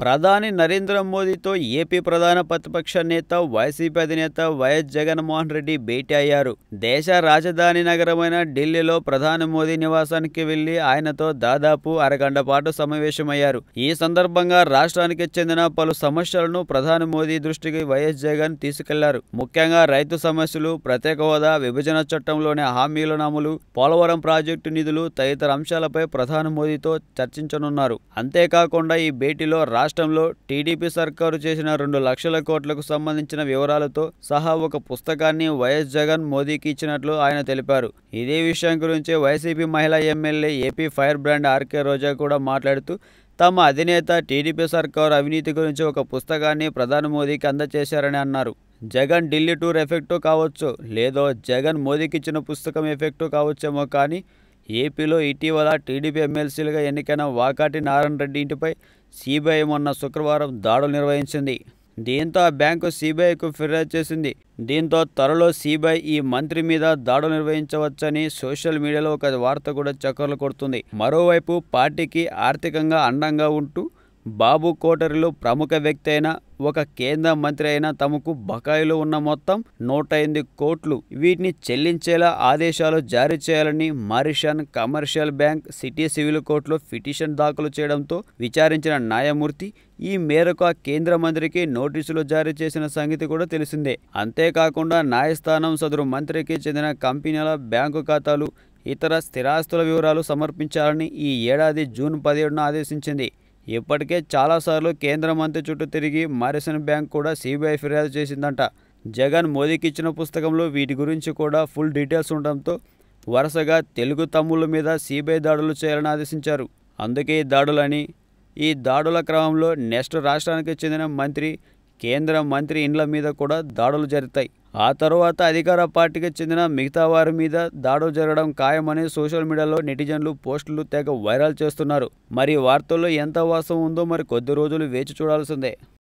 ప్రధాని నరేంద్ర మోదీతో ఏపీ ప్రధాన ప్రతిపక్ష నేత వైసీపీ అధినేత వైఎస్ జగన్మోహన్ రెడ్డి భేటీ అయ్యారు. దేశ రాజధాని నగరమైన ఢిల్లీలో ప్రధాని మోదీ నివాసానికి వెళ్ళి ఆయనతో దాదాపు అరగంట పాటు సమావేశమయ్యారు. ఈ సందర్భంగా రాష్ట్రానికి చెందిన పలు సమస్యలను ప్రధాని మోదీ దృష్టికి వైఎస్ జగన్ తీసుకెళ్ళారు. ముఖ్యంగా రైతు సమస్యలు ప్రత్యేక హోదా విభజన చట్టంలోని హామీల అమలు పోలవరం ప్రాజెక్టు నిధులు తదితర అంశాలపై ప్రధాని మోదీతో చర్చించనున్నారు. అంతేకాకుండా ఈ భేటీలో రాష్ట్రంలో టీడీపీ సర్కారు చేసిన రెండు లక్షల కోట్లకు సంబంధించిన వివరాలతో సహా ఒక పుస్తకాన్ని వైఎస్ జగన్ మోదీకి ఇచ్చినట్లు ఆయన తెలిపారు. ఇదే విషయం గురించి వైసీపీ మహిళా MLA AP fire brand RK Roja కూడా మాట్లాడుతూ తమ అధినేత టీడీపీ సర్కారు అవినీతి గురించి ఒక పుస్తకాన్ని ప్రధాని మోదీకి అందజేశారని అన్నారు. జగన్ ఢిల్లీ టూర్ ఎఫెక్టు కావచ్చు లేదో జగన్ మోదీకి ఇచ్చిన పుస్తకం ఎఫెక్టు కావచ్చేమో కానీ ఏపీలో ఇటీవల టీడీపీ ఎమ్మెల్సీలుగా ఎన్నికైన వాకాటి నారాయణ రెడ్డి ఇంటిపై సిబిఐ మొన్న శుక్రవారం దాడులు నిర్వహించింది. దీంతో ఆ బ్యాంకు సిబిఐకు ఫిర్యాదు చేసింది. దీంతో త్వరలో సిబిఐ ఈ మంత్రి మీద దాడులు నిర్వహించవచ్చని సోషల్ మీడియాలో ఒక వార్త కూడా చక్కర్లు కొడుతుంది. మరోవైపు పార్టీకి ఆర్థికంగా అండంగా ఉంటూ బాబు కోటరిలో ప్రముఖ వ్యక్తి అయిన ఒక కేంద్ర మంత్రి అయిన తమకు బకాయిలు ఉన్న మొత్తం నూట ఎనిమిది కోట్లు. వీటిని చెల్లించేలా ఆదేశాలు జారీ చేయాలని Mauritian commercial bank city civil కోర్టులో పిటిషన్ దాఖలు చేయడంతో విచారించిన న్యాయమూర్తి ఈ మేరకు ఆ కేంద్ర మంత్రికి నోటీసులు జారీ చేసిన సంగతి కూడా తెలిసిందే. అంతేకాకుండా న్యాయస్థానం సదరు మంత్రికి చెందిన కంపెనీల బ్యాంకు ఖాతాలు ఇతర స్థిరాస్తుల వివరాలు సమర్పించాలని ఈ ఏడాది జూన్ పదిహేడున ఆదేశించింది. ఇప్పటికే చాలాసార్లు కేంద్ర మంత్రి చుట్టూ తిరిగి మారిసన్ బ్యాంక్ కూడా సిబిఐ ఫిర్యాదు చేసిందంట. జగన్ మోదీకి ఇచ్చిన పుస్తకంలో వీటి గురించి కూడా ఫుల్ డీటెయిల్స్ ఉండడంతో వరుసగా తెలుగు తమ్ముళ్ళ మీద సిబిఐ దాడులు చేయాలని ఆదేశించారు. అందుకే ఈ దాడులని ఈ దాడుల క్రమంలో నెక్స్ట్ రాష్ట్రానికి చెందిన మంత్రి కేంద్ర మంత్రి ఇండ్ల మీద కూడా దాడులు జరుగుతాయి ఆ తర్వాత అధికార పార్టీకి చెందిన మిగతా వారి మీద దాడులు జరగడం ఖాయమని సోషల్ మీడియాలో నెటిజన్లు పోస్టులు తెగ వైరల్ చేస్తున్నారు. మరి వార్తల్లో ఎంత వాస్తవం ఉందో మరి కొద్ది రోజులు వేచి చూడాల్సిందే.